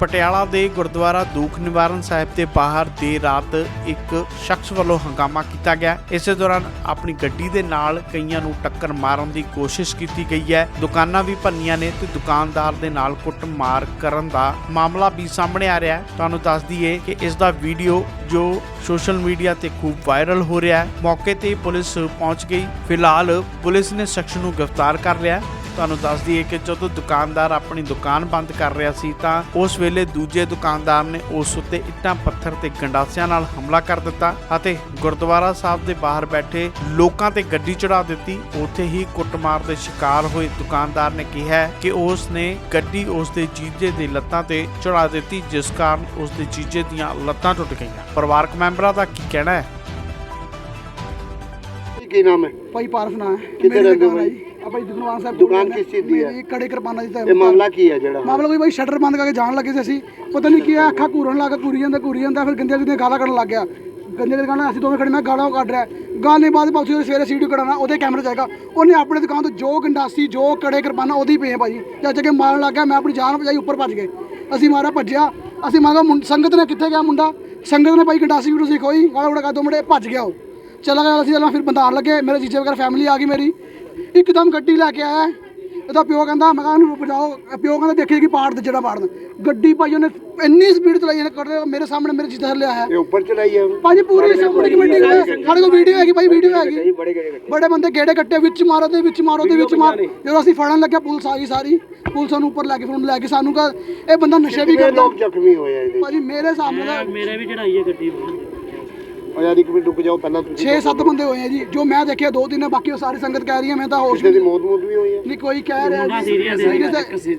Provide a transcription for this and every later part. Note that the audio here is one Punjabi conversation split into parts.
ਪਟਿਆਲਾ ਦੇ ਗੁਰਦੁਆਰਾ ਦੂਖ ਨਿਵਾਰਨ ਸਾਹਿਬ ਦੇ ਬਾਹਰ ਦੇਰ ਰਾਤ ਇੱਕ ਸ਼ਖਸ ਵੱਲੋਂ ਹੰਗਾਮਾ ਕੀਤਾ ਗਿਆ। ਇਸੇ ਦੌਰਾਨ ਆਪਣੀ ਗੱਡੀ ਦੇ ਨਾਲ ਕਈਆਂ ਨੂੰ ਟੱਕਰ ਮਾਰਨ ਦੀ ਕੋਸ਼ਿਸ਼ ਕੀਤੀ ਗਈ ਹੈ। ਦੁਕਾਨਾਂ ਵੀ ਭੰਨੀਆਂ ਨੇ ਤੇ ਦੁਕਾਨਦਾਰ ਦੇ ਨਾਲ ਕੁੱਟਮਾਰ ਕਰਨ ਦਾ ਮਾਮਲਾ ਵੀ ਸਾਹਮਣੇ ਆ ਰਿਹਾ ਹੈ। ਤੁਹਾਨੂੰ ਦੱਸ ਦਈਏ ਕਿ ਇਸ ਦਾ ਵੀਡੀਓ ਜੋ ਸੋਸ਼ਲ ਮੀਡੀਆ ਤੇ ਖੂਬ ਵਾਇਰਲ ਹੋ ਰਿਹਾ ਹੈ। ਮੌਕੇ ਤੇ ਪੁਲਿਸ ਪਹੁੰਚ ਗਈ। ਫਿਲਹਾਲ ਪੁਲਿਸ ਨੇ ਸ਼ਖਸ ਨੂੰ ਗ੍ਰਿਫਤਾਰ ਕਰ ਲਿਆ ਤੁਹਾਨੂੰ ਦੱਸ ਦਈਏ ਕਿ ਜਦੋਂ ਦੁਕਾਨਦਾਰ ਆਪਣੀ ਦੁਕਾਨ ਬੰਦ ਕਰ ਰਿਹਾ ਸੀ ਤਾਂ ਉਸ ਵੇਲੇ ਦੂਜੇ ਦੁਕਾਨਦਾਰ ਨੇ ਉਸ ਉੱਤੇ ਇੱਟਾਂ ਪੱਥਰ ਤੇ ਗੰਡਾਸਿਆਂ ਨਾਲ ਹਮਲਾ ਕਰ ਦਿੱਤਾ ਅਤੇ ਗੁਰਦੁਆਰਾ ਸਾਹਿਬ ਦੇ ਬਾਹਰ ਬੈਠੇ ਲੋਕਾਂ ਤੇ ਗੱਡੀ ਚੜਾ ਦਿੱਤੀ। ਉੱਥੇ ਹੀ ਕੁੱਟਮਾਰ ਦੇ ਸ਼ਿਕਾਰ ਹੋਏ ਦੁਕਾਨਦਾਰ ਨੇ ਕਿਹਾ ਕਿ ਉਸ ਨੇ ਗੱਡੀ ਉਸ ਦੇ ਜੀਜੇ ਦੇ ਲੱਤਾਂ ਤੇ ਚੜਾ ਦਿੱਤੀ ਜਿਸ ਕਾਰਨ ਉਸ ਦੇ ਜੀਜੇ ਦੀਆਂ ਲੱਤਾਂ ਟੁੱਟ ਗਈਆਂ। ਪਰਿਵਾਰਕ ਮੈਂਬਰਾਂ ਦਾ ਕੀ ਕਹਿਣਾ ਹੈ? ਕੀ ਨਾਮ ਹੈ? ਭਾਈ ਪਾਰਸ ਨਾ ਹੈ। ਕਿੱਥੇ ਰਹਿੰਦੇ ਹੋ ਦੁਕਾਨ ਜੀ। ਆ ਭਾਈ ਦੁਕਾਨ ਸਾਹਿਬ ਦੁਕਾਨ ਕਿਸ ਚੀਜ਼ ਦੀ ਹੈ? ਮੇਰੀ ਕੜੇ ਕਿਰਪਾਨਾਂ ਦੀ ਤਾਂ ਇਹ ਮਾਮਲਾ ਕੀ ਹੈ ਜਿਹੜਾ? ਮਾਮਲਾ ਕੋਈ ਭਾਈ ਸ਼ਟਰ ਬੰਦ ਕਰਕੇ ਜਾਣ ਲੱਗੇ ਸੀ ਅਸੀਂ। ਪਤਾ ਨਹੀਂ ਕੀ ਆ ਅੱਖਾਂ ਘੂਰਨ ਲੱਗਾ ਘੂਰੀ ਜਾਂਦਾ ਘੂਰੀ ਜਾਂਦਾ ਫਿਰ ਗੰਦੀਆਂ ਗੰਦੀਆਂ ਗਾਲਾਂ ਕੱਢਣ ਲੱਗ ਗਿਆ। ਗੰਦੀਆਂ ਗਾਲਾਂ ਅਸੀਂ ਦੋਵੇਂ ਖੜੇ ਮੈਂ ਗਾਲਾਂ ਉਹ ਕੱਢ ਰਿਹਾ। ਗਾਲ ਨੇ ਬਾਅਦ ਪਾਉਂ ਸਵੇਰੇ ਸੀਡੀਓ ਕਢਾਉਣਾ ਉਹਦੇ ਕੈਮਰੇ ਜਾਏਗਾ ਉਹਨੇ ਆਪਣੇ ਦੁਕਾਨ ਤੋਂ ਜੋ ਗੰਡਾਸੀ ਜੋ ਕੜੇ ਕਿਰਪਾਨਾਂ ਉਹਦੀ ਆ ਭਾਈ। ਜਦ ਕੇ ਮਾਰਨ ਲੱਗ ਗਿਆ ਮੈਂ ਆਪਣੀ ਜਾਨ ਬਚਾਈ ਉੱਪਰ ਭੱਜ ਗਏ। ਅਸੀਂ ਮਾਰਾ ਭੱਜਿਆ। ਅਸੀਂ ਮੰਗਾ ਸੰਗਤ ਨੇ ਕਿੱਥੇ ਗਿਆ ਮੁੰਡਾ? ਸੰਗਤ ਨੇ ਭਾਈ ਗੰਡਾਸੀ ਵੀਡੀਓ ਸਿਖੋਈ ਗਾਲਾਂ ਗੁੜਾ ਦੋ ਮੁੰਡੇ ਭੱਜ ਗਿਆ ਉਹ। ਚਲਾ ਗਿਆ ਅਸੀਂ ਚਲਾਂ ਫਿਰ ਬੰਦਾ ਆਉਣ ਲੱਗੇ। ਮੇਰੇ ਜੀਜੇ ਵਗੈਰਾ ਫੈਮਿਲੀ ਆ ਗਈ ਮੇਰੀ। ਇੱਕਦਮ ਗੱਡੀ ਲੈ ਕੇ ਆਇਆ। ਇਹਦਾ ਪਿਓ ਕਹਿੰਦਾ ਮੈਂ ਕਿਹਾ ਇਹਨੂੰ ਬਚਾਓ ਪਿਓ ਕਹਿੰਦਾ ਦੇਖੀ ਕਿ ਪਾੜ ਦੇ ਜਿਹੜਾ ਪਾੜਨ। ਗੱਡੀ ਭਾਈ ਉਹਨੇ ਇੰਨੀ ਸਪੀਡ ਚਲਾਈ ਇਹਨੇ ਕਰ ਮੇਰੇ ਸਾਹਮਣੇ ਮੇਰੇ ਜੀਜਾ ਥੱਲੇ ਆਇਆ ਇਹ ਉੱਪਰ ਚਲਾਈ ਹੈ। ਭਾਜੀ ਪੂਰੀ ਸਾਹਮਣੇ ਕਮੇਟੀ ਸਾਡੇ ਕੋਲ ਵੀਡੀਓ ਹੈਗੀ ਭਾਈ ਵੀਡੀਓ ਹੈਗੀ। ਬੜੇ ਗੜੇ ਬੜੇ ਬੰਦੇ ਗੇੜੇ ਕੱਟੇ ਵਿੱਚ ਮਾਰੋ ਦੇ ਵਿੱਚ ਮਾਰੋ ਦੇ ਵਿੱਚ ਮਾਰ। ਜਦੋਂ ਅਸੀਂ ਫੜਨ ਲੱਗਿਆ ਪੁਲਿਸ ਆ ਗਈ ਸਾਰੀ। ਪੁਲਿਸ ਸਾਨੂੰ ਉੱਪਰ ਲੈ ਕੇ ਫੋਨ ਲੈ ਕੇ ਸਾਨੂੰ ਕਹਾ ਇਹ ਬੰਦਾ ਨਸ਼ੇ ਵੀ ਕਰਦਾ। ਲੋਕ ਜ਼ਖਮੀ ਹੋਏ ਆ ਇਹਦੇ। ਭਾਜੀ ਮੇਰੇ ਸਾਹਮਣੇ ਦਾ ਉਹ ਯਾਰ ਇੱਕ ਮਿੰਟ ਰੁਕ ਜਾਓ ਪਹਿਲਾਂ ਤੁਸੀਂ 6-7 ਬੰਦੇ ਹੋਏ ਆ ਜੀ। ਜੋ ਮੈਂ ਦੇਖਿਆ ਦੋ ਆ, ਬਾਕੀ ਉਹ ਸਾਰੀ ਸੰਗਤ ਕਹਿ ਰਹੀ ਹੈ ਮੈਂ ਤਾਂ ਹੋਸ਼ ਕਿਸੇ ਦੀ ਮੌਤ ਮੌਤ ਵੀ ਹੋਈ ਹੈ ਨਹੀਂ ਕੋਈ ਕਹਿ ਰਿਹਾ ਹੈ।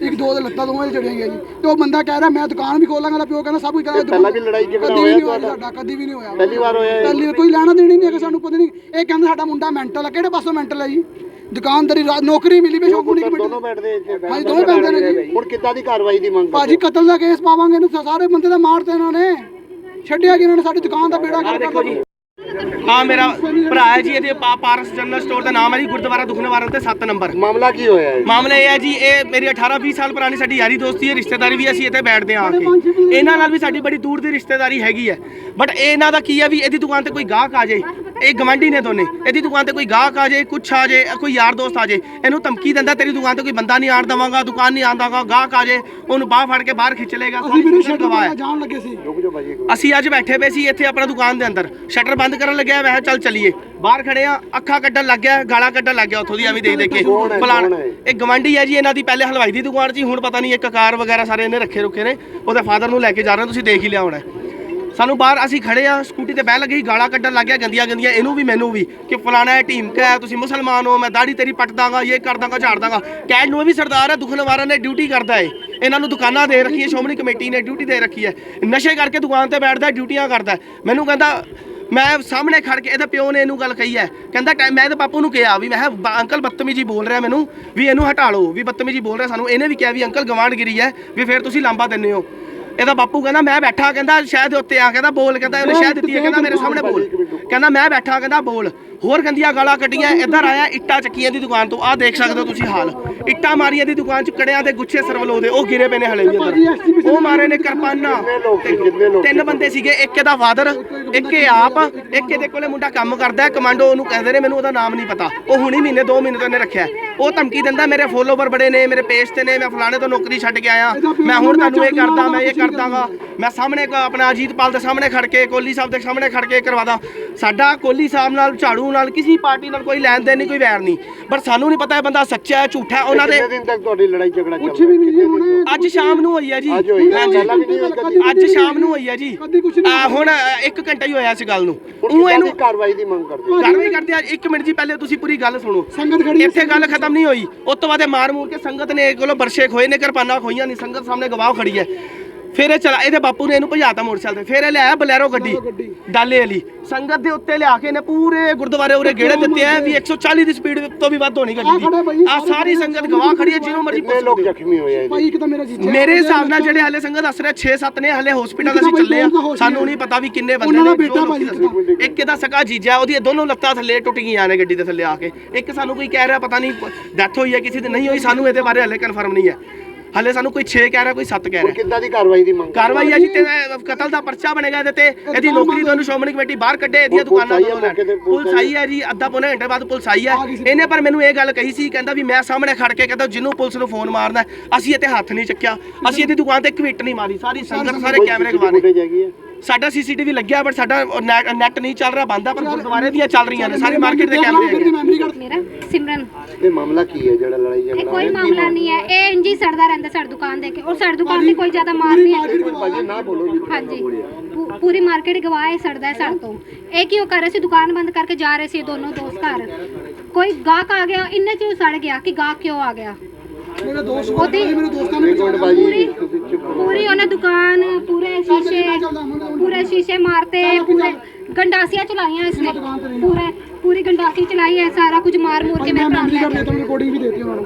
ਇੱਕ ਦੋ ਦੇ ਲੱਤਾਂ ਦੋਵੇਂ ਚੜੀਆਂ ਗਈਆਂ ਜੀ। ਤੇ ਉਹ ਬੰਦਾ ਕਹਿ ਰਿਹਾ ਮੈਂ ਦੁਕਾਨ ਵੀ ਖੋਲਾਂਗਾ ਨਾ ਪਿਓ ਕਹਿੰਦਾ ਸਭ ਕੁਝ ਕਰਾਂਗਾ। ਪਹਿਲਾਂ ਵੀ ਲੜਾਈ ਝਗੜਾ ਕਦੀ ਵੀ ਹੋਇਆ ਨਹੀਂ ਹੋਇਆ ਤੁਹਾਡਾ? ਸਾਡਾ ਕਦੀ ਵੀ ਨਹੀਂ ਹੋਇਆ। ਪਹਿਲੀ ਵਾਰ ਹੋਇਆ? ਪਹਿਲੀ ਵਾਰ ਕੋਈ ਲੈਣਾ ਦੇਣੀ ਨਹੀਂ ਹੈਗਾ ਸਾਨੂੰ ਪਤਾ ਨਹੀਂ। ਇਹ ਕਹਿੰਦਾ ਸਾਡਾ ਮੁੰਡਾ ਮੈਂਟਲ ਹੈ ਕਿਹੜੇ ਪਾਸੋਂ ਮੈਂਟਲ ਹੈ ਜੀ? ਦੁਕਾਨਦਾਰੀ ਨੌਕਰੀ ਮਿਲੀ ਕੁੜੀ ਪੁੱਤਰ ਕਮੇਟੀ ਦੋਨੋਂ ਬੈਠਦੇ ਇੱਥੇ। ਹਾਂਜੀ ਦੋਵੇਂ ਬੈਠਦੇ ਨੇ ਜੀ। ਹੁਣ ਕਿੱਦਾਂ ਦੀ ਕਾਰਵਾਈ ਦੀ ਮੰਗ ਭਾਜੀ ਕਤਲ ਦਾ ਕੇਸ ਪਾਵਾਂਗੇ ਇਹਨੂੰ ਸਾਰੇ ਬੰਦੇ ਦਾ ਮਾਰਤੇ ਇਹਨਾਂ ਨੇ ਛੱਡਿਆ ਕਿ ਇਹਨਾਂ ਨੇ ਸਾਡੀ ਦੁਕਾਨ ਦਾ ਬੇੜਾ ਕਰ ਦਿੱਤਾ ਹਾਂ ਮੇਰਾ ਭਰਾ ਹੈ ਜੀ ਇਹਦੇ ਪਾ- ਪਾਰਸ ਜਨਰਲ ਸਟੋਰ ਦਾ ਨਾਮ ਹੈ ਜੀ ਗੁਰਦੁਆਰਾ ਦੁਖਨਿਵਾਰਨ ਤੇ 7 ਨੰਬਰ। ਮਾਮਲਾ ਕੀ ਹੋਇਆ ਹੈ ਮਾਮਲਾ ਇਹ ਹੈ ਜੀ ਇਹ ਮੇਰੀ 18 20 ਸਾਲ ਪੁਰਾਣੀ ਸਾਡੀ ਯਾਰੀ ਦੋਸਤੀ ਹੈ ਰਿਸ਼ਤੇਦਾਰੀ ਵੀ ਅਸੀਂ ਇੱਥੇ ਬੈਠਦੇ ਹਾਂ ਆ ਕੇ। ਇਹਨਾਂ ਨਾਲ ਵੀ ਸਾਡੀ ਬੜੀ ਦੂਰ ਦੀ ਰਿਸ਼ਤੇਦਾਰੀ ਹੈਗੀ ਹੈ। ਬਟ ਇਹ ਇਹਨਾਂ ਦਾ ਕੀ ਹੈ ਵੀ ਇਹਦੀ ਦੁਕਾਨ ਤੇ ਕੋਈ ਗਾਹਕ ਆ ਜਾਏ ਇਹ ਗਵੰਡੀ ਨੇ ਦੋਨੇ। ਇਹਦੀ ਦੁਕਾਨ ਤੇ ਕੋਈ ਗਾਹਕ ਆ ਜਾਏ ਕੁਛ ਆ ਜਾਏ ਕੋਈ ਯਾਰ ਦੋਸਤ ਆ ਜਾਏ ਇਹਨੂੰ ਧਮਕੀ ਦਿੰਦਾ ਤੇਰੀ ਦੁਕਾਨ ਤੇ ਕੋਈ ਬੰਦਾ ਨਹੀਂ ਆਣ ਦਵਾਂਗਾ ਦੁਕਾਨ ਨਹੀਂ ਆਂਦਾਗਾ ਗਾਹਕ ਆ ਜਾਏ ਉਹਨੂੰ ਬਾਹ ਫੜ ਕੇ ਬਾਹਰ ਖਿੱਚ ਲੇਗਾ ਅਸੀਂ ਮੈਨੂੰ ਛੱਡ ਗਵਾਹ ਹੈ ਜਾਣ ਲੱਗੇ ਸੀ। ਰੁਕ ਜਾਓ ਭਾਜੀ ਇੱਕ ਮਿੰਟ। ਅਸੀਂ ਅੱਜ ਬੈਠੇ ਪਏ ਸੀ ਇੱਥੇ ਆਪਣਾ ਦੁਕਾਨ ਦੇ ਅੰਦਰ। ਸ਼ਟਰ ਬੰਦ ਕਰਨ ਲੱਗਿਆ ਕਿਹਾ ਚੱਲ ਚੱਲੀਏ। ਬਾਹਰ ਖੜੇ ਆ ਅੱਖਾਂ ਕੱਢਣ ਲੱਗ ਗਿਆ ਗਾਲਾਂ ਕੱਢਣ ਲੱਗ ਗਿਆ ਉੱਥੋਂ ਦੀ ਐਵੇਂ ਦੇਖ ਦੇਖ ਕੇ। ਫਲਾਣ? ਇਹ ਗਵੰਡੀ ਹੈ ਜੀ ਇਹਨਾਂ ਦੀ ਪਹਿਲੇ ਹਲਵਾਈ ਦੀ ਦੁਕਾਨ ਸੀ ਹੁਣ ਪਤਾ ਨਹੀਂ ਇੱਕ ਕਾਰ ਵਗੈਰਾ ਸਾਰੇ ਇਹਨੇ ਰੱਖੇ ਰੁੱਖੇ ਨੇ। ਉਹਦੇ ਫਾਦਰ ਨੂੰ ਲੈ ਕੇ ਜਾ ਰਹੇ ਤੁਸੀਂ ਦੇਖ ਹੀ ਲਿਆ ਹੋਣਾ। ਸਾਨੂੰ ਬਾਹਰ ਅਸੀਂ ਖੜੇ ਆ ਸਕੂਟੀ ਤੇ ਬਹਿ ਲੱਗੀ ਗਾਲਾਂ ਕੱਢਣ ਲੱਗ ਗਿਆ ਗੰਦੀਆਂ ਗੰਦੀਆਂ ਇਹਨੂੰ ਵੀ ਮੈਨੂੰ ਵੀ ਕਿ ਫਲਾਣਾ ਹੈ ਟੀਮ ਕਾ ਹੈ ਤੁਸੀਂ ਮੁਸਲਮਾਨ ਹੋ ਮੈਂ ਦਾੜੀ ਤੇਰੀ ਪੱਟ ਦਾਂਗਾ ਇਹ ਕਰ ਦਾਂਗਾ ਝਾੜ ਦਾਂਗਾ। ਕਹਿਣ ਨੂੰ ਵੀ ਸਰਦਾਰ ਹੈ ਦੁਖਨਵਾਰਾਂ ਨੇ ਡਿਊਟੀ ਕਰਦਾ ਹੈ ਇਹਨਾਂ ਨੂੰ ਦੁਕਾਨਾਂ ਦੇ ਰੱਖੀ ਹੈ ਸ਼ੋਮਣੀ ਕਮੇਟੀ ਨੇ ਡਿਊਟੀ ਦੇ ਰੱਖੀ ਹੈ। ਨਸ਼ੇ ਕਰਕੇ ਦੁਕਾਨ ਤੇ ਬੈਠਦਾ ਡਿਊਟੀਆਂ ਕਰਦਾ ਮੈਨੂੰ ਕਹਿੰਦਾ ਮੈਂ ਸਾਹਮਣੇ ਖੜ ਕੇ ਇਹਦੇ ਪਿਓ ਨੇ ਇਹਨੂੰ ਗੱਲ ਕਹੀ ਹੈ। ਕਹਿੰਦਾ ਟੈ- ਮੈਂ ਇਹਦੇ ਪਾਪੂ ਨੂੰ ਕਿਹਾ ਵੀ ਮੈਂ ਕਿਹਾ, ਬ- ਅੰਕਲ ਬਦਤਮੀਜੀ ਬੋਲ ਰਿਹਾ ਮੈਨੂੰ ਵੀ ਇਹਨੂੰ ਹਟਾ ਲਓ ਵੀ ਬਦਤਮੀਜੀ ਬੋਲ ਰਿਹਾ ਸਾਨੂੰ। ਇਹਨੇ ਵੀ ਕਿਹਾ ਵੀ ਅੰਕਲ ਗਵਾਂਢਗਿਰੀ ਹੈ ਵੀ ਫਿਰ ਤੁਸੀਂ ਲਾਂਬਾ ਦਿੰਦੇ ਹੋ। ਇਹਦਾ ਬਾਪੂ ਕਹਿੰਦਾ ਮੈਂ ਬੈਠਾ ਕਹਿੰਦਾ ਸ਼ਾਇਦ ਉੱਤੇ ਆ ਕਹਿੰਦਾ ਬੋਲ ਕਹਿੰਦਾ ਉਹਨੇ ਸ਼ਾਇਦ ਦਿੱਤੀ ਹੈ ਕਹਿੰਦਾ ਮੇਰੇ ਸਾਹਮਣੇ ਬੋਲ। ਕਹਿੰਦਾ ਮੈਂ ਬੈਠਾ ਕਹਿੰਦਾ ਬੋਲ। ਹੋਰ ਗੰਦੀਆਂ ਗਾਲਾਂ ਕੱਢੀਆਂ ਇੱਧਰ ਆਇਆ ਇੱਟਾਂ ਚੱਕੀਆਂ ਦੀ ਦੁਕਾਨ ਤੋਂ। ਆਹ ਦੇਖ ਸਕਦੇ ਹੋ ਤੁਸੀਂ ਹਾਲ। ਇੱਟਾਂ ਮਾਰੀਆਂ ਦੀ ਦੁਕਾਨ ਚ ਕੜਿਆਂ ਦੇ ਗੁੱਛੇ ਸਰਵਲੋ ਦੇ ਉਹ ਗਿਰੇ ਪਏ ਨੇ ਹਲੇ ਵੀ ਅੰਦਰ। ਉਹ ਮਾਰੇ ਨੇ ਕਿਰਪਾਨਾਂ। ਤਿੰਨ ਬੰਦੇ ਸੀਗੇ ਇੱਕ ਇਹਦਾ ਫਾਦਰ ਇੱਕ ਇਹ ਆਪ ਇੱਕ ਇਹਦੇ ਕੋਲੇ ਮੁੰਡਾ ਕੰਮ ਕਰਦਾ ਹੈ ਕਮਾਂਡੋ ਉਹਨੂੰ ਕਹਿੰਦੇ ਨੇ ਮੈਨੂੰ ਉਹਦਾ ਨਾਮ ਨਹੀਂ ਪਤਾ। ਉਹ ਹੁਣੀ ਮਹੀਨੇ 2 ਮਹੀਨੇ ਤੋਂ ਇਹਨੇ ਰੱਖਿਆ ਹੈ। ਉਹ ਧਮਕੀ ਦਿੰਦਾ ਮੇਰੇ ਫੋਲੋਵਰ ਬੜੇ ਨੇ ਮੇਰੇ ਪੇਜ ਤੇ ਨੇ ਮੈਂ ਫਲਾਣੇ ਤੋਂ ਨੌਕਰੀ ਛੱਡ ਕੇ ਆਇਆ। ਮੈਂ ਹੁਣ ਤੁਹਾਨੂੰ ਇਹ ਕਰਦਾ ਮੈਂ ਇਹ ਕਰਦਾਗਾ ਮੈਂ ਸਾਹਮਣੇ ਕ- ਆਪਣਾ ਅਜੀਤਪਾਲ ਦੇ ਸਾਹਮਣੇ ਖੜ ਕੇ ਕੋਹਲੀ ਸਾਹਿਬ ਦੇ ਸਾਹਮਣੇ ਖੜ ਕੇ ਕਰਵਾਦਾ। ਸਾਡਾ ਕੋਹਲੀ ਸਾਹਿਬ ਨਾਲ ਝਾੜੂ ਨਾਲ ਕਿਸੇ ਪਾਰਟੀ ਨਾਲ ਕੋਈ ਲੈਣ ਦੇਣ ਨਹੀਂ ਕੋਈ ਵੈਰ ਨਹੀਂ। ਪਰ ਸਾਨੂੰ ਨਹੀਂ ਪਤਾ ਇਹ ਬੰਦਾ ਸੱਚਾ ਹੈ ਝੂਠਾ ਹੈ ਉਹਨਾਂ ਦੇ ਕਿੰਨੇ ਦਿਨ ਤੱਕ ਤੁਹਾਡੀ ਲੜਾਈ ਝਗੜਾ ਚੱਲ ਕੁਛ ਵੀ ਨਹੀਂ ਜੀ ਹੁਣੇ ਅੱਜ ਸ਼ਾਮ ਨੂੰ ਹੋਈ ਹੈ ਜੀ। ਅੱਜ ਹੋਈ ਹੈ, ਹਾਂਜੀ। ਅੱਜ ਸ਼ਾਮ ਨੂੰ ਹੋਈ ਹੈ ਜੀ। ਕਦੀ ਕੁਛ ਨਹੀਂ ਆ ਹੁਣ ਅ, ਇੱਕ ਘੰਟਾ ਹੀ ਹੋਇਆ ਇਸ ਗੱਲ ਨੂੰ। ਉਹ ਇਹਨੂੰ ਕਾਰਵਾਈ ਦੀ ਮੰਗ ਕਰਦੇ? ਕਾਰਵਾਈ ਕਰਦੇ ਆ। ਇੱਕ ਮਿੰਟ ਜੀ ਪਹਿਲੇ ਤੁਸੀਂ ਪੂਰੀ ਗੱਲ ਸੁਣੋ। ਸੰਗਤ ਖੜੀ ਇੱਥੇ ਗੱਲ ਖਤਮ ਨਹੀਂ ਹੋਈ। ਉਸ ਤੋਂ ਬਾਅਦ ਮਾਰ ਮੂਰ ਕੇ ਸੰਗਤ ਨੇ ਇਹ ਕੋਲੋਂ ਬਰਸ਼ੇ ਖੋਏ ਨੇ ਕਿਰਪਾਨਾਂ ਖੋਈਆਂ ਨਹੀਂ। ਸੰਗਤ ਸਾਹਮਣੇ ਗਵਾਹ ਖੜੀ ਹੈ। ਫਿਰ ਇਹ ਚਲਾ ਇਹਦੇ ਬਾਪੂ ਨੇ ਇਹਨੂੰ ਭਜਾਤਾ ਮੋਟਰਸਾਈਕਲ ਤੇ। ਫਿਰ ਇਹ ਲਿਆਇਆ ਬਲੈਰੋ ਗੱਡੀ ਡਾਲੇ ਵਾਲੀ। ਸੰਗਤ ਦੇ ਉੱਤੇ ਲਿਆ ਕੇ ਇਹਨੇ ਪੂਰੇ ਗੁਰਦੁਆਰੇ ਉਰੇ ਗੇੜੇ ਦਿੱਤੇ ਆ ਵੀ 140 ਦੀ ਸਪੀਡ ਤੋਂ ਵੀ ਵੱਧ ਹੋਣੀ ਗੱਡੀ ਦੀ। ਆ ਸਾਰੀ ਸੰਗਤ ਗਵਾਹ ਖੜੀ ਹੈ ਜਿਹਨੂੰ ਮਰਜ਼ੀ ਕਿੰਨੇ ਪੁੱਛ ਲੋਕ। ਜ਼ਖਮੀ ਹੋਏ ਆ ਜੀ? ਭਾਈ ਇੱਕ ਤਾਂ ਮੇਰਾ ਜੀਜਾ ਮੇਰੇ ਹਿਸਾਬ ਨਾਲ ਜਿਹੜੇ ਹਾਲੇ ਸੰਗਤ ਦੱਸ ਰਿਹਾ 6-7 ਨੇ ਹਾਲੇ ਹਸਪੀਟਲ ਅਸੀਂ ਚੱਲੇ ਆ। ਸਾਨੂੰ ਨਹੀਂ ਪਤਾ ਵੀ ਕਿੰਨੇ ਬੰਦੇ ਨੇ ਬੇਟਾ ਭਾਈ। ਇੱਕ ਇਹਦਾ ਸਕਾ ਜੀਜਾ ਉਹਦੀ ਦੋਨੋਂ ਲੱਤਾਂ ਥੱਲੇ ਟੁੱਟ ਗਈਆਂ ਨੇ ਗੱਡੀ ਦੇ ਥੱਲੇ ਆ ਕੇ। ਇੱਕ ਸਾਨੂੰ ਕੋਈ ਕਹਿ ਰਿਹਾ ਪਤਾ ਨਹੀਂ ਡੈਥ ਹੋਈ ਹੈ ਕਿਸੇ ਦੀ ਨਹੀਂ ਹੋਈ ਸਾਨੂੰ ਇਹਦੇ ਬਾਰੇ ਹਾਲੇ ਕਨਫਰਮ ਨਹੀਂ ਹੈ। ਹਲੇ ਸਾਨੂੰ ਕੋਈ 6 ਕਹਿ ਰਿਹਾ ਕੋਈ 7 ਕਹਿ ਰਿਹਾ। ਕਿੱਦਾਂ ਦੀ ਕਾਰਵਾਈ ਦੀ ਮੰਗ ਕਾਰਵਾਈ ਹੈ ਜੀ ਤੇ ਕਤਲ ਦਾ ਪਰਚਾ ਬਣੇਗਾ ਇਹਦੇ ਤੇ। ਇਹਦੀ ਨੌਕਰੀ ਤੋਂ ਇਹਨੂੰ ਸ਼੍ਰੋਮਣੀ ਕਮੇਟੀ ਬਾਹਰ ਕੱਢੇ ਇਹਦੀਆਂ ਦੁਕਾਨਾਂ ਤੋਂ ਪੁਲਿਸ ਆਈ ਹੈ ਜੀ ਅੱਧਾ ਪੌਣੇ ਘੰਟੇ ਬਾਅਦ ਪੁਲਿਸ ਆਈ ਹੈ ਇਹਨੇ ਪਰ ਮੈਨੂੰ ਇਹ ਗੱਲ ਕਹੀ ਸੀ ਕਹਿੰਦਾ ਵੀ ਮੈਂ ਸਾਹਮਣੇ ਖੜ ਕੇ ਕਹਿੰਦਾ ਜਿਹਨੂੰ ਪੁਲਿਸ ਨੂੰ ਫੋਨ ਮਾਰਨਾ ਅਸੀਂ ਇੱਥੇ ਹੱਥ ਨਹੀਂ ਚੱਕਿਆ। ਅਸੀਂ ਇਹਦੀ ਦੁਕਾਨ ਤੇ ਇੱਟ ਨਹੀਂ ਮਾਰੀ ਸਾਰੀ ਸੰਗਤ ਸਾਰੇ ਕੈਮਰੇ ਹੈ ਸਾਡਾ ਸੀਸੀਟੀਵੀ ਲੱਗਿਆ ਬਟ ਸਾਡਾ ਨੈਟ ਨਹੀਂ ਚੱਲ ਰਿਹਾ ਬੰਦ ਆ ਪਰ ਗੁਰਦੁਆਰੇ ਦੀਆਂ ਚੱਲ ਰਹੀਆਂ ਨੇ ਸਾਰੀ ਮਾਰਕੀਟ ਦੇ ਕੈਮਰੇ ਹੈਗੇ। ਮੇਰਾ ਸਿਮਰਨ। ਇਹ ਮਾਮਲਾ ਕੀ ਹੈ ਜਿਹੜਾ ਲੜਾਈ ਇਹ ਝਗੜਾ ਕੋਈ ਹੋਇਆ? ਕੀ ਮਾਮਲਾ ਨਹੀਂ ਹੈ। ਇਹ ਇੰਜੀ ਸੜਦਾ ਰਹਿੰਦਾ ਸਾਡੀ ਦੁਕਾਨ ਦੇ ਕੇ। ਔਰ ਸਾਡੀ ਦੁਕਾਨ ਤੇ ਕੋਈ ਜ਼ਿਆਦਾ ਮਾਰ ਨਹੀਂ ਹੈ। ਭਾਜੀ ਨਾ ਬੋਲੋ ਜੀ ਹਾਂਜੀ। ਪੂਰੀ ਮਾਰਕੀਟ ਗਵਾਹ ਹੈ ਸੜਦਾ ਹੈ ਸਾਡੇ ਤੋਂ। ਇਹ ਕਿਉਂ ਕਰ ਰਹੇ ਸੀ? ਦੁਕਾਨ ਬੰਦ ਕਰਕੇ ਜਾ ਰਹੇ ਸੀ ਦੋਨੋਂ ਦੋਸਤ ਘਰ। ਕੋਈ ਗਾਹਕ ਆ ਗਿਆ ਇੰਨੇ ਚ ਸੜ ਗਿਆ ਕਿ ਗਾਹਕ ਕਿਉਂ ਆ ਗਿਆ? ਮੇਰੇ ਦੋਸਤ ਉਹਦੀ ਮੇਰੇ ਦੋਸਤਾਂ ਨੇ ਪੂਰੀ ਪੂਰੀ ਉਹਨੇ ਦੁਕਾਨ ਪੂਰੇ ਸ਼ੀਸ਼ੇ ਪੂਰੇ ਸ਼ੀਸ਼ੇ ਮਾਰਤੇ ਪੂਰੇ ਗੰਡਾਸੀਆਂ ਚਲਾਈਆਂ ਇਸਨੇ ਪੂਰੇ ਪੂਰੀ ਗੰਡਾਸੀ ਚਲਾਈ ਹੈ ਸਾਰਾ ਕੁਝ ਮਾਰ ਮੂਰ ਕੇ ਮੈਂ ਮੇਰੇ ਭਰਾ ਤਾ ਰਿਕਾਰਡਿੰਗ ਵੀ ਦੇਤੀ ਉਹਨਾਂ ਨੂੰ।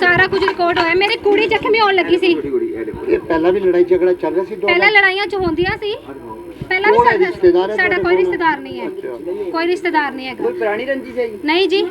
ਸਾਰਾ ਕੁਝ ਰਿਕਾਰਡ ਹੋਇਆ। ਮੇਰੀ ਕੁੜੀ ਜ਼ਖਮੀ ਹੋਣ ਲੱਗੀ ਸੀ। ਪਹਿਲਾਂ ਵੀ ਲੜਾਈ ਝਗੜਾ ਚੱਲ ਰਿਹਾ ਸੀ ਪਹਿਲਾਂ ਲੜਾਈਆਂ ਚ ਹੁੰਦੀਆਂ ਸੀ। ਪਹਿਲਾਂ ਵੀ ਸਾਡਾ ਕੋਈ? ਰਿਸ਼ਤੇਦਾਰ ਨਹੀਂ ਹੈ। ਕੋਈ ਰਿਸ਼ਤੇਦਾਰ ਨਹੀਂ ਹੈਗਾ। ਕੋਈ ਪੁਰਾਣੀ ਰੰਜਿਸ਼ ਹੈ ਨਹੀਂ ਜੀ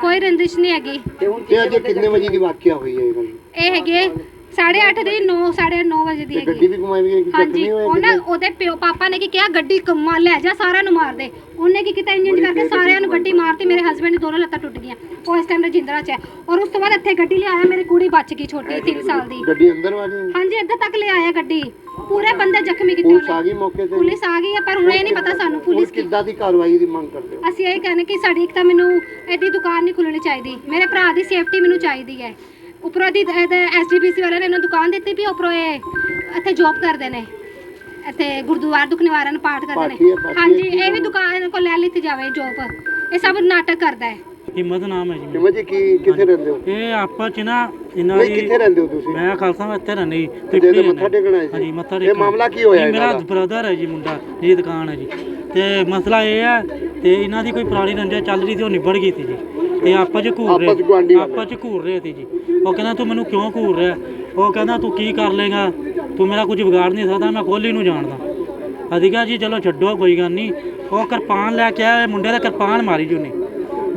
ਕੋਈ ਰੰਜਿਸ਼ ਨਹੀਂ ਹੈਗੀ। ਤੇ ਅੱਜ ਕਿੰਨੇ ਵਜੇ ਦੀ ਵਾਕਿਆ ਹੋਈ ਹੈ ਇਹ ਹੈਗੇ 8:30 ਦੀ 9 9:30 ਵਜੇ ਦੀ ਤੇ ਗੱਡੀ ਹੈਗੀ ਵੀ ਘੁਮਾਈ ਗਈ ਕਿ ਹਾਂਜੀ ਜ਼ਖਮੀ ਹੋਇਆ ਉਹਨਾਂ ਕਿਤੇ? ਉਹਦੇ ਪਿਓ ਪਾਪਾ ਨੇ ਕੀ ਕਿਹਾ ਗੱਡੀ ਕੰਮਾ ਲੈ ਜਾ ਸਾਰਿਆਂ ਨੂੰ ਮਾਰ ਦੇ। ਉਹਨੇ ਕੀ ਕੀਤਾ ਇੰਜਨ ਕਰਕੇ ਸਾਰਿਆਂ ਨੂੰ ਗੱਡੀ ਮਾਰਤੀ ਮੇਰੇ ਹਸਬੰਡ ਦੀ ਦੋਨੋਂ ਲੱਤਾਂ ਟੁੱਟ ਗਈਆਂ। ਉਹ ਇਸ ਟਾਈਮ ਰਜਿੰਦਰਾ ਚ ਹੈ। ਔਰ ਉਸ ਤੋਂ ਬਾਅਦ ਇੱਥੇ ਗੱਡੀ ਲਿਆਇਆ ਮੇਰੀ ਕੁੜੀ ਬਚ ਗਈ ਛੋਟੀ 3 ਸਾਲ ਦੀ। ਗੱਡੀ ਅੰਦਰ ਵਾਲੀ ਹਾਂਜੀ ਇੱਥੇ ਤੱਕ ਲੈ ਆਇਆ ਗੱਡੀ। ਪੂਰੇ ਬੰਦੇ ਜ਼ਖਮੀ ਕੀਤੇ ਪੁਲਿਸ ਆ ਗਈ ਮੌਕੇ ਤੇ? ਪੁਲਿਸ ਆ ਗਈ ਹੈ ਪਰ ਹੁਣ ਇਹ ਨਹੀਂ ਪਤਾ ਸਾਨੂੰ ਹੁਣ ਪੁਲਿਸ ਕੀ ਕਿੱਦਾਂ ਦੀ ਕਾਰਵਾਈ ਦੀ ਮੰਗ ਕਰਦੇ ਹੋ? ਅਸੀਂ ਇਹ ਕਹਿੰਦੇ ਕਿ ਸਾਡੀ ਇੱਕ ਤਾਂ ਮੈਨੂੰ ਐਡੀ ਦੁਕਾਨ ਨਹੀਂ ਖੁੱਲਣੀ ਚਾਹੀਦੀ। ਮੇਰੇ ਭਰਾ ਦੀ ਸੇਫਟੀ ਮੈਨੂੰ ਚਾਹੀਦੀ ਹੈ। ਉੱਪਰੋਂ ਦੀ ਐਸਡੀਬੀਸੀ ਵਾਲਿਆਂ ਨੇ ਇਹਨੂੰ ਦੁਕਾਨ ਦਿੱਤੀ ਵੀ ਉੱਪਰੋਂ ਇਹ ਇੱਥੇ ਜੌਬ ਕਰਦੇ ਨੇ। ਇੱਥੇ ਗੁਰਦੁਆਰਾ ਦੁੱਖ ਨਿਵਾਰਨ ਪਾਠ ਕਰਦੇ ਨੇ। ਹਾਂਜੀ। ਇਹ ਵੀ ਦੁਕਾਨ ਕੋਲ ਲੈ ਲਿੱਤੀ ਜਾਵੇ ਜੌਬ ਇਹ ਸਭ ਨਾਟਕ ਕਰਦਾ ਹੈ। ਹਿੰਮਤ ਨਾਮ ਹੈ ਜੀ। ਜਿਵੇਂ ਜੀ ਕੀ ਕਿੱਥੇ ਰਹਿੰਦੇ ਹੋ? ਇਹ ਆਪਸ ਚ ਨਾ ਇਹਨਾਂ ਨਹੀਂ ਦੀ ਕਿੱਥੇ ਰਹਿੰਦੇ ਹੋ ਤੁਸੀਂ? ਮੈਂ ਖਾਲਸਾ ਮੈਂ ਇੱਥੇ ਰਹਿੰਦੀ ਤੇ ਪਿੱਪਲੀ ਮੱਥਾ ਟੇਕਣ ਆਏ ਸੀ? ਹਾਂਜੀ ਮੱਥਾ ਇਹ ਟੇਕਣ ਮਾਮਲਾ ਕੀ ਹੋਇਆ ਇਹ ਮੇਰਾ ਦਾ? ਬ੍ਰਦਰ ਹੈ ਜੀ ਮੁੰਡਾ ਜਿਹਦੀ ਦੁਕਾਨ ਹੈ ਜੀ। ਤੇ ਮਸਲਾ ਇਹ ਹੈ ਤੇ ਇਹਨਾਂ ਦੀ ਕੋਈ ਪੁਰਾਣੀ ਰੰਜਿਸ਼ ਚੱਲ ਰਹੀ ਸੀ ਉਹ ਨਿਬੜ ਗਈ ਸੀ ਜੀ। ਤੇ ਆਪਸ ਚ ਘੂਰ ਆਪਸ ਚ ਗੁਆਂਢੀ ਰਹੇ। ਆਪਸ ਚ ਘੂਰ ਰਹੇ ਸੀ ਜੀ। ਉਹ ਕਹਿੰਦਾ ਤੂੰ ਮੈਨੂੰ ਕਿਉਂ ਘੂਰ ਰਿਹਾ? ਉਹ ਕਹਿੰਦਾ ਤੂੰ ਕੀ ਕਰ ਲੇਗਾ ਤੂੰ ਮੇਰਾ ਕੁਝ ਵਿਗਾੜ ਨਹੀਂ ਸਕਦਾ ਮੈਂ ਕੋਹਲੀ ਨੂੰ ਜਾਣਦਾ। ਅਸੀਂ ਕਿਹਾ ਜੀ ਚਲੋ ਛੱਡੋ ਕੋਈ ਗੱਲ ਨਹੀਂ। ਉਹ ਕਿਰਪਾਨ ਲੈ ਕੇ ਆਇਆ ਮੁੰਡੇ ਦੇ ਕਿਰਪਾਨ ਮਾਰੀ ਜੀ ਉਹਨੇ।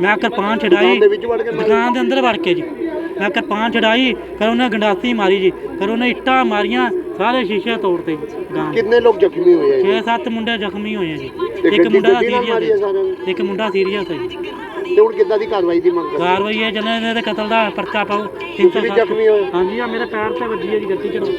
ਮੈਂ ਕਿਰਪਾਨ ਛਡਾਈ ਦੁਕਾਨ ਦੇ ਵਿੱਚ ਵੜ ਕੇ ਮਾਰੀ? ਦੁਕਾਨ ਦੇ ਅੰਦਰ ਵੜ ਕੇ ਜੀ। ਮੈਂ ਕਿਰਪਾਨ ਛਡਾਈ ਫਿਰ ਉਹਨੇ ਗੰਡਾਸੀ ਮਾਰੀ ਜੀ। ਫਿਰ ਉਹਨੇ ਇੱਟਾਂ ਮਾਰੀਆਂ ਸਾਰੇ ਸ਼ੀਸ਼ੇ ਤੋੜਤੇ ਜੀ ਦੁਕਾਨ ਕਿੰਨੇ ਲੋਕ ਜ਼ਖਮੀ ਹੋਏ ਆ ਜੀ? 6-7 ਮੁੰਡੇ ਜ਼ਖਮੀ ਹੋਏ ਆ ਜੀ। ਇੱਕ ਗੱਡੀ- ਮੁੰਡਾ ਗੱਡੀ ਨਾਲ ਮਾਰੀ ਹੈ ਸੀਰੀਅਸ ਸਾਰਿਆਂ ਹੈ ਨੇ? ਇੱਕ ਮੁੰਡਾ ਸੀਰੀਅਸ ਹੈ ਜੀ। ਤੇ ਹੁਣ ਕਿੱਦਾਂ ਦੀ ਕਾਰਵਾਈ ਦੀ ਮੰਗ ਕਰਦੇ? ਕਾਰਵਾਈ ਹੈ ਜਨੇ ਇਹਦੇ ਕਤਲ ਦਾ ਪਰਚਾ ਪਾਓ ਤੁਸੀਂ ਵੀ ਜ਼ਖਮੀ ਹੋਏ? ਹਾਂਜੀ ਆ ਮੇਰੇ ਪੈਰ ਤੇ ਵੱਜੀ ਹੈ ਜੀ ਗੱਡੀ ਚ